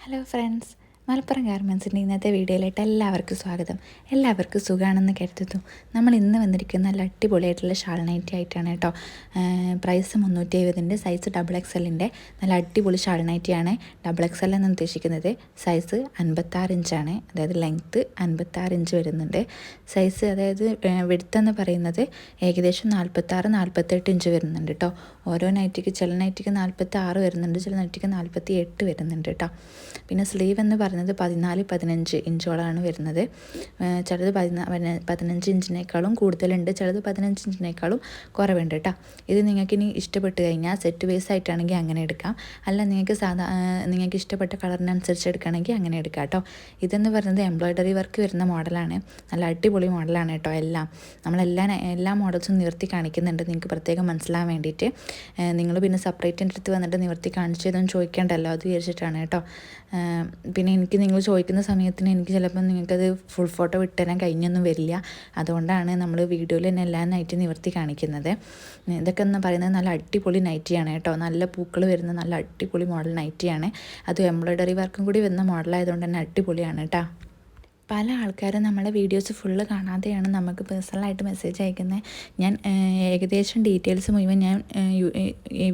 Hello friends Malappuram ഗാർമെൻസിന്റെ ഇന്നത്തെ വീഡിയോയിലായിട്ട് എല്ലാവർക്കും സ്വാഗതം. എല്ലാവർക്കും സുഖമാണെന്ന് കരുതുന്നു. നമ്മൾ ഇന്ന് വന്നിരിക്കുന്ന നല്ല അടിപൊളിയായിട്ടുള്ള ഷാൾ നൈറ്റി ആയിട്ടാണ് കേട്ടോ. പ്രൈസ് മുന്നൂറ്റി എഴുപതിന്റെ സൈസ് ഡബിൾ എക്സ് എല്ലിന്റെ നല്ല അടിപൊളി ഷാൾ നൈറ്റിയാണ് ഡബിൾ എക്സ് എൽ എന്ന് ഉദ്ദേശിക്കുന്നത്. സൈസ് അൻപത്താറ് ഇഞ്ചാണ് അതായത് ലെങ്ത്ത് അൻപത്താറ് ഇഞ്ച് വരുന്നുണ്ട്. സൈസ് അതായത് വെടുത്തെന്ന് പറയുന്നത് ഏകദേശം നാൽപ്പത്താറ് നാൽപ്പത്തെട്ട് ഇഞ്ച് വരുന്നുണ്ട് കേട്ടോ. ഓരോ നൈറ്റിക്ക് ചില നൈറ്റിക്ക് നാൽപ്പത്തി ആറ് വരുന്നുണ്ട് ചില നൈറ്റിക്ക് നാൽപ്പത്തി എട്ട് വരുന്നുണ്ട് കേട്ടോ. പിന്നെ സ്ലീവ് എന്ന് പറയുന്നത് പതിനാല് പതിനഞ്ച് ഇഞ്ചോളാണ് വരുന്നത്. ചിലത് പതിനാ പതിനഞ്ച് ഇഞ്ചിനേക്കാളും കൂടുതലുണ്ട്. ചിലത് പതിനഞ്ച് ഇഞ്ചിനേക്കാളും കുറവുണ്ട് കേട്ടോ ഇത് നിങ്ങൾക്ക് ഇനി ഇഷ്ടപ്പെട്ട് കഴിഞ്ഞാൽ സെറ്റ് വേസ് ആയിട്ടാണെങ്കിൽ അങ്ങനെ എടുക്കാം. അല്ല നിങ്ങൾക്ക് സാധാ നിങ്ങൾക്ക് ഇഷ്ടപ്പെട്ട കളറിനനുസരിച്ച് എടുക്കുകയാണെങ്കിൽ അങ്ങനെ എടുക്കാം കേട്ടോ ഇതെന്ന് പറയുന്നത് എംബ്രോയ്ഡറി വർക്ക് വരുന്ന മോഡലാണ്. നല്ല അടിപൊളി മോഡലാണ് കേട്ടോ എല്ലാം. നമ്മളെല്ലാ എല്ലാ മോഡൽസും നിവർത്തി കാണിക്കുന്നുണ്ട്. നിങ്ങൾക്ക് പ്രത്യേകം മനസ്സിലാൻ വേണ്ടിയിട്ട്. നിങ്ങൾ പിന്നെ സെപ്പറേറ്റ് എന്റെ അടുത്ത് വന്നിട്ട് നിവർത്തി കാണിച്ചതൊന്നും ചോദിക്കേണ്ടല്ലോ. അത് വിചാരിച്ചിട്ടാണ് കേട്ടോ പിന്നെ എനിക്ക് നിങ്ങൾ ചോദിക്കുന്ന സമയത്തിന് എനിക്ക് ചിലപ്പോൾ നിങ്ങൾക്കത് ഫുൾ ഫോട്ടോ വിട്ടുതരാൻ കഴിഞ്ഞൊന്നും വരില്ല. അതുകൊണ്ടാണ് നമ്മൾ വീഡിയോയിൽ തന്നെ എല്ലാ നൈറ്റ് നിവർത്തി കാണിക്കുന്നത്. ഇതൊക്കെ എന്ന് പറയുന്നത് നല്ല അടിപൊളി നൈറ്റിയാണ് കേട്ടോ. നല്ല പൂക്കൾ വരുന്ന നല്ല അടിപൊളി മോഡൽ നൈറ്റിയാണ് അത് എംബ്രോയ്ഡറി വർക്കും കൂടി വരുന്ന മോഡലായതുകൊണ്ട് തന്നെ അടിപൊളിയാണ് കേട്ടോ പല ആൾക്കാരും നമ്മളെ വീഡിയോസ് ഫുള്ള് കാണാതെയാണ് നമുക്ക് പേഴ്സണലായിട്ട് മെസ്സേജ് അയക്കുന്നത് ഞാൻ ഏകദേശം ഡീറ്റെയിൽസ് മുഴുവൻ ഞാൻ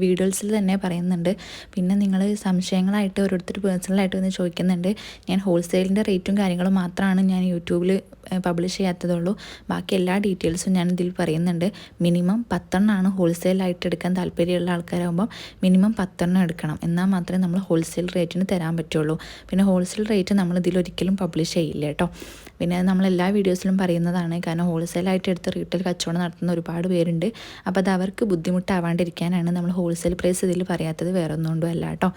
വീഡിയോസിൽ തന്നെ പറയുന്നുണ്ട്. പിന്നെ നിങ്ങൾ സംശയങ്ങളായിട്ട് ഓരോരുത്തർ പേഴ്സണലായിട്ട് വന്ന് ചോദിക്കുന്നുണ്ട്. ഞാൻ ഹോൾസെയിലിന്റെ റേറ്റും കാര്യങ്ങളും മാത്രമാണ് ഞാൻ യൂട്യൂബിൽ പബ്ലിഷ് ചെയ്യാത്തതുള്ളൂ. ബാക്കി എല്ലാ ഡീറ്റെയിൽസും ഞാൻ ഇതിൽ പറയുന്നുണ്ട്. മിനിമം പത്തെണ്ണമാണ് ഹോൾസെയിലായിട്ട് എടുക്കാൻ താല്പര്യമുള്ള ആൾക്കാരാകുമ്പോൾ മിനിമം പത്തെണ്ണം എടുക്കണം. എന്നാൽ മാത്രമേ നമ്മൾ ഹോൾസെയിൽ റേറ്റിന് തരാൻ പറ്റുള്ളൂ. പിന്നെ ഹോൾസെയിൽ റേറ്റ് നമ്മൾ ഇതിലൊരിക്കലും പബ്ലിഷ് ചെയ്യില്ല കേട്ടോ. പിന്നെ നമ്മൾ എല്ലാ വീഡിയോസിലും പറയുന്നതാണ്. കാരണം ഹോൾസെയിലായിട്ട് എടുത്ത് റീറ്റെയിൽ കച്ചവടം നടത്തുന്ന ഒരുപാട് പേരുണ്ട്. അപ്പോൾ അത് അവർക്ക് ബുദ്ധിമുട്ടാവാണ്ടിരിക്കാനാണ് നമ്മൾ ഹോൾസെയിൽ പ്രൈസ് ഇതിൽ പറയാത്തത് വേറെ ഒന്നുകൊണ്ടും അല്ല കേട്ടോ.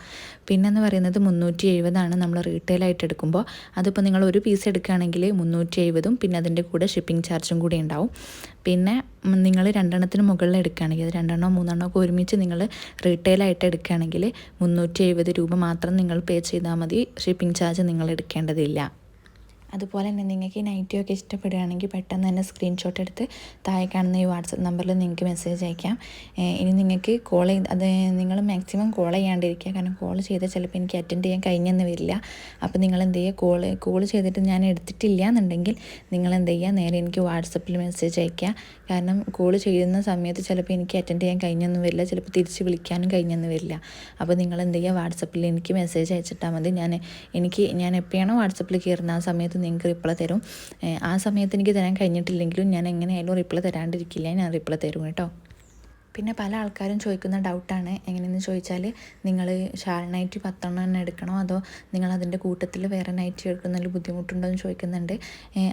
പിന്നെന്ന് പറയുന്നത് മുന്നൂറ്റി എഴുപതാണ് നമ്മൾ റീറ്റെയിലായിട്ട് എടുക്കുമ്പോൾ. അതിപ്പോൾ നിങ്ങൾ ഒരു പീസ് എടുക്കുകയാണെങ്കിൽ മുന്നൂറ്റി എഴുപതും പിന്നെ അതിന്റെ കൂടെ ഷിപ്പിംഗ് ചാർജും കൂടി ഉണ്ടാവും. പിന്നെ നിങ്ങൾ രണ്ടെണ്ണത്തിന് മുകളിൽ എടുക്കുകയാണെങ്കിൽ അത് രണ്ടെണ്ണോ മൂന്നെണ്ണോ ഒക്കെ ഒരുമിച്ച് നിങ്ങൾ റീറ്റെയിലായിട്ട് എടുക്കുകയാണെങ്കിൽ മുന്നൂറ്റി എഴുപത് രൂപ മാത്രം നിങ്ങൾ പേ ചെയ്താൽ മതി. ഷിപ്പിംഗ് ചാർജ് നിങ്ങൾ എടുക്കേണ്ടതില്ല. അതുപോലെ തന്നെ നിങ്ങൾക്ക് ഈ നൈറ്റിയൊക്കെ ഇഷ്ടപ്പെടുകയാണെങ്കിൽ പെട്ടെന്ന് തന്നെ സ്ക്രീൻഷോട്ട് എടുത്ത് താഴെ കാണുന്ന ഈ വാട്സപ്പ് നമ്പറിൽ നിങ്ങൾക്ക് മെസ്സേജ് അയക്കാം. ഇനി നിങ്ങൾക്ക് കോൾ ചെയ്ത് അത് നിങ്ങൾ മാക്സിമം കോൾ ചെയ്യാണ്ടിരിക്കുക. കാരണം കോൾ ചെയ്താൽ ചിലപ്പോൾ എനിക്ക് അറ്റൻഡ് ചെയ്യാൻ കഴിഞ്ഞെന്ന് വരില്ല. അപ്പോൾ നിങ്ങൾ എന്ത് ചെയ്യുക? കോൾ കോൾ ചെയ്തിട്ട് ഞാൻ എടുത്തിട്ടില്ല എന്നുണ്ടെങ്കിൽ നിങ്ങൾ എന്ത് ചെയ്യുക? നേരെ എനിക്ക് വാട്സപ്പിൽ മെസ്സേജ് അയക്കുക. കാരണം കോൾ ചെയ്യുന്ന സമയത്ത് ചിലപ്പോൾ എനിക്ക് അറ്റൻഡ് ചെയ്യാൻ കഴിഞ്ഞൊന്നും വരില്ല. ചിലപ്പോൾ തിരിച്ച് വിളിക്കാനും കഴിഞ്ഞെന്ന് വരില്ല. അപ്പോൾ നിങ്ങൾ എന്ത് ചെയ്യുക? വാട്സപ്പിൽ എനിക്ക് മെസ്സേജ് അയച്ചിട്ടാൽ മതി. ഞാൻ എനിക്ക് ഞാൻ എപ്പോഴാണോ വാട്സപ്പിൽ കയറുന്ന ആ സമയത്ത് നിങ്ങൾക്ക് റിപ്ലൈ തരും. ആ സമയത്ത് എനിക്ക് തരാൻ കഴിഞ്ഞിട്ടില്ലെങ്കിലും ഞാൻ എങ്ങനെയായാലും റിപ്ലൈ തരാണ്ടിരിക്കില്ല. ഞാൻ റിപ്ലൈ തരും കേട്ടോ. പിന്നെ പല ആൾക്കാരും ചോദിക്കുന്ന ഡൗട്ടാണ് എങ്ങനെയെന്ന് ചോദിച്ചാൽ നിങ്ങൾ ഷാൾ നൈറ്റി പത്തെണ്ണം തന്നെ എടുക്കണോ? അതോ നിങ്ങൾ അതിന്റെ കൂട്ടത്തിൽ വേറെ നൈറ്റി എടുക്കുന്നതിൽ ബുദ്ധിമുട്ടുണ്ടോ എന്ന് ചോദിക്കുന്നുണ്ട്.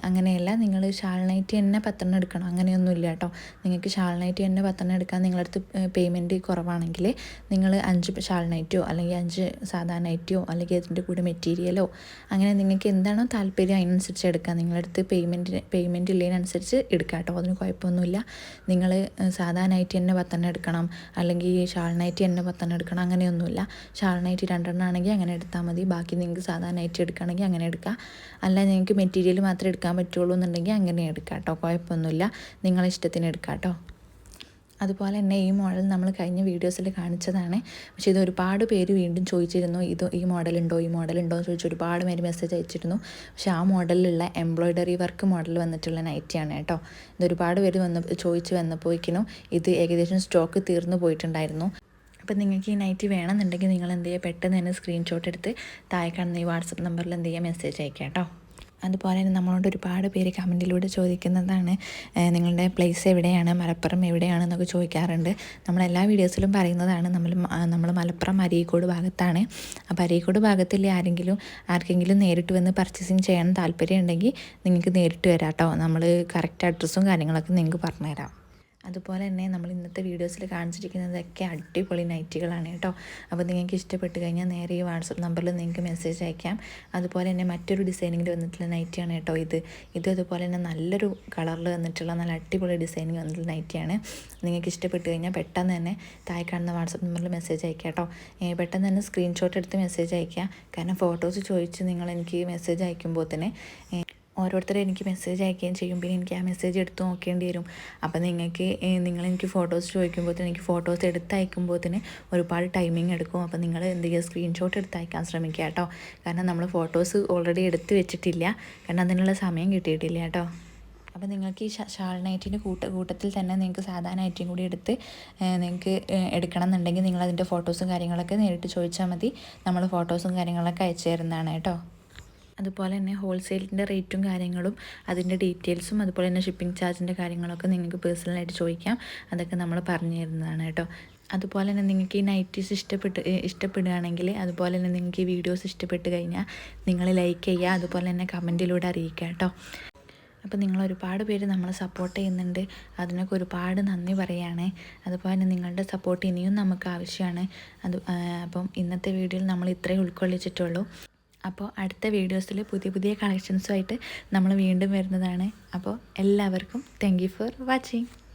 അങ്ങനെയല്ല. നിങ്ങൾ ഷാൾ നൈറ്റി തന്നെ പത്തെണ്ണം എടുക്കണം. അങ്ങനെയൊന്നുമില്ല കേട്ടോ. നിങ്ങൾക്ക് ഷാൾ നൈറ്റ് തന്നെ പത്തെണ്ണം എടുക്കാൻ അടുത്ത് പേയ്മെന്റ് കുറവാണെങ്കിൽ നിങ്ങൾ അഞ്ച് ഷാൾ നൈറ്റിയോ അല്ലെങ്കിൽ അഞ്ച് സാധാ നൈറ്റിയോ അല്ലെങ്കിൽ അതിന്റെ കൂടെ മെറ്റീരിയലോ അങ്ങനെ നിങ്ങൾക്ക് എന്താണോ താല്പര്യം അതിനനുസരിച്ച് എടുക്കാം. അടുത്ത് പേയ്മെന്റ് പേയ്മെന്റ് ഇല്ലതിനനുസരിച്ച് എടുക്കാം കേട്ടോ. അതിന് കുഴപ്പമൊന്നുമില്ല. നിങ്ങൾ സാധാ നൈറ്റി തന്നെ പത്തെണ്ണം എടുക്കണം. അല്ലെങ്കിൽ ഷാൾ നൈറ്റി തന്നെ പത്തെണ്ണം എടുക്കണം. അങ്ങനെയൊന്നുമില്ല. ഷാൾ നൈറ്റി രണ്ടെണ്ണം ആണെങ്കിൽ അങ്ങനെ എടുത്താൽ മതി. ബാക്കി നിങ്ങൾക്ക് സാധാ നൈറ്റി എടുക്കുകയാണെങ്കിൽ അങ്ങനെ എടുക്കാം. അല്ല നിങ്ങൾക്ക് മെറ്റീരിയൽ മാത്രമേ എടുക്കാൻ പറ്റുള്ളൂ എന്നുണ്ടെങ്കിൽ അങ്ങനെ എടുക്കാം കേട്ടോ. കുഴപ്പമൊന്നുമില്ല. നിങ്ങളെ ഇഷ്ടത്തിന് എടുക്കാം കേട്ടോ. അതുപോലെ തന്നെ ഈ മോഡൽ നമ്മൾ കഴിഞ്ഞ വീഡിയോസിൽ കാണിച്ചതാണ്. പക്ഷേ ഇത് ഒരുപാട് പേര് വീണ്ടും ചോദിച്ചിരുന്നു ഇത് ഈ മോഡലുണ്ടോ? ഈ മോഡലുണ്ടോ? എന്ന് ചോദിച്ച് ഒരുപാട് പേര് മെസ്സേജ് അയച്ചിരുന്നു. പക്ഷേ ആ മോഡലിലുള്ള എംബ്രോയ്ഡറി വർക്ക് മോഡൽ വന്നിട്ടുള്ള നൈറ്റിയാണ് കേട്ടോ. ഇത് ഒരുപാട് പേര് വന്ന് ചോദിച്ച് വന്നപ്പോയിക്കിനും ഇത് ഏകദേശം സ്റ്റോക്ക് തീർന്നു പോയിട്ടുണ്ടായിരുന്നു. അപ്പം നിങ്ങൾക്ക് ഈ നൈറ്റി വേണമെന്നുണ്ടെങ്കിൽ നിങ്ങൾ എന്ത് ചെയ്യുക? പെട്ടെന്ന് തന്നെ സ്ക്രീൻഷോട്ട് എടുത്ത് താഴെ കാണുന്ന ഈ വാട്സപ്പ് നമ്പറിൽ എന്ത് ചെയ്യുക? മെസ്സേജ് അയക്കാം കേട്ടോ. അതുപോലെ തന്നെ നമ്മളോട് ഒരുപാട് പേര് കമന്റിലൂടെ ചോദിക്കുന്നതാണ് നിങ്ങളുടെ പ്ലേസ് എവിടെയാണ്? മലപ്പുറം എവിടെയാണ് എന്നൊക്കെ ചോദിക്കാറുണ്ട്. നമ്മളെല്ലാ വീഡിയോസിലും പറയുന്നതാണ് നമ്മൾ നമ്മൾ മലപ്പുറം അരീക്കോട് ഭാഗത്താണ്. അപ്പോൾ അരീക്കോട് ഭാഗത്തിലെ ആരെങ്കിലും ആർക്കെങ്കിലും നേരിട്ട് വന്ന് പർച്ചേസിങ് ചെയ്യാൻ താല്പര്യം ഉണ്ടെങ്കിൽ നിങ്ങൾക്ക് നേരിട്ട് വരാം കേട്ടോ നമ്മൾ കറക്റ്റ് അഡ്രസ്സും കാര്യങ്ങളൊക്കെ നിങ്ങൾക്ക് പറഞ്ഞുതരാം. അതുപോലെ തന്നെ നമ്മൾ ഇന്നത്തെ വീഡിയോസിൽ കാണിച്ചിരിക്കുന്നതൊക്കെ അടിപൊളി നൈറ്റികളാണ് കേട്ടോ. അപ്പോൾ നിങ്ങൾക്ക് ഇഷ്ടപ്പെട്ട് കഴിഞ്ഞാൽ നേരെ ഈ വാട്സപ്പ് നമ്പറിൽ നിങ്ങൾക്ക് മെസ്സേജ് അയക്കാം. അതുപോലെ തന്നെ മറ്റൊരു ഡിസൈനിങ്ങിൽ വന്നിട്ടുള്ള നൈറ്റിയാണ് കേട്ടോ ഇത്. ഇത് അതുപോലെ തന്നെ നല്ലൊരു കളറിൽ വന്നിട്ടുള്ള നല്ല അടിപൊളി ഡിസൈനിങ് വന്നിട്ടുള്ള നൈറ്റിയാണ്. നിങ്ങൾക്ക് ഇഷ്ടപ്പെട്ട് കഴിഞ്ഞാൽ പെട്ടെന്ന് തന്നെ താഴെ കാണുന്ന വാട്സപ്പ് നമ്പറിൽ മെസ്സേജ് അയക്കാം കേട്ടോ. പെട്ടെന്ന് തന്നെ സ്ക്രീൻഷോട്ട് എടുത്ത് മെസ്സേജ് അയക്കുക കാരണം ഫോട്ടോസ് ചോദിച്ച് നിങ്ങൾ എനിക്ക് മെസ്സേജ് അയക്കുമ്പോൾ തന്നെ ഓരോരുത്തരും എനിക്ക് മെസ്സേജ് അയക്കുകയും ചെയ്യും. പിന്നെ എനിക്ക് ആ മെസ്സേജ് എടുത്ത് നോക്കേണ്ടി വരും. അപ്പോൾ നിങ്ങൾക്ക് നിങ്ങൾ എനിക്ക് ഫോട്ടോസ് ചോദിക്കുമ്പോഴത്തേന് എനിക്ക് ഫോട്ടോസ് എടുത്ത് അയക്കുമ്പോൾ തന്നെ ഒരുപാട് ടൈമിങ് എടുക്കും. അപ്പോൾ നിങ്ങൾ എന്ത് ചെയ്യുക സ്ക്രീൻഷോട്ട് എടുത്ത് അയക്കാൻ ശ്രമിക്കുക കേട്ടോ. കാരണം നമ്മൾ ഫോട്ടോസ് ഓൾറെഡി എടുത്ത് വെച്ചിട്ടില്ല. കാരണം അതിനുള്ള സമയം കിട്ടിയിട്ടില്ല കേട്ടോ. അപ്പോൾ നിങ്ങൾക്ക് ഈ ഷാൾ നൈറ്റിന്റെ കൂട്ട കൂട്ടത്തിൽ തന്നെ നിങ്ങൾക്ക് സാധാരണ നൈറ്റിയും കൂടി എടുത്ത് നിങ്ങൾക്ക് എടുക്കണം എന്നുണ്ടെങ്കിൽ നിങ്ങൾ അതിന്റെ ഫോട്ടോസും കാര്യങ്ങളൊക്കെ നേരിട്ട് ചോദിച്ചാൽ മതി. നമ്മൾ ഫോട്ടോസും കാര്യങ്ങളൊക്കെ അയച്ചു തരുന്നതാണ് കേട്ടോ. അതുപോലെ തന്നെ ഹോൾസെയിലിന്റെ റേറ്റും കാര്യങ്ങളും അതിന്റെ ഡീറ്റെയിൽസും അതുപോലെ തന്നെ ഷിപ്പിംഗ് ചാർജിന്റെ കാര്യങ്ങളൊക്കെ നിങ്ങൾക്ക് പേഴ്സണലായിട്ട് ചോദിക്കാം. അതൊക്കെ നമ്മൾ പറഞ്ഞു തരുന്നതാണ് കേട്ടോ. അതുപോലെ തന്നെ നിങ്ങൾക്ക് ഈ നൈറ്റീസ് ഇഷ്ടപ്പെട്ട് ഇഷ്ടപ്പെടുകയാണെങ്കിൽ അതുപോലെ തന്നെ നിങ്ങൾക്ക് ഈ വീഡിയോസ് ഇഷ്ടപ്പെട്ട് കഴിഞ്ഞാൽ നിങ്ങൾ ലൈക്ക് ചെയ്യുക അതുപോലെ തന്നെ കമന്റിലൂടെ അറിയിക്കുക കേട്ടോ. അപ്പോൾ നിങ്ങൾ ഒരുപാട് പേര് നമ്മളെ സപ്പോർട്ട് ചെയ്യുന്നുണ്ട്. അതിനൊക്കെ ഒരുപാട് നന്ദി പറയുകയാണ് അതുപോലെ തന്നെ നിങ്ങളുടെ സപ്പോർട്ട് ഇനിയും നമുക്ക് ആവശ്യമാണ്. അത് അപ്പം ഇന്നത്തെ വീഡിയോയിൽ നമ്മൾ ഇത്രയും ഉൾക്കൊള്ളിച്ചിട്ടുള്ളൂ. അപ്പോൾ അടുത്ത വീഡിയോസിൽ പുതിയ പുതിയ കളക്ഷൻസുമായിട്ട് നമ്മൾ വീണ്ടും വരുന്നതാണ്. അപ്പോൾ എല്ലാവർക്കും താങ്ക് ഫോർ വാച്ചിങ്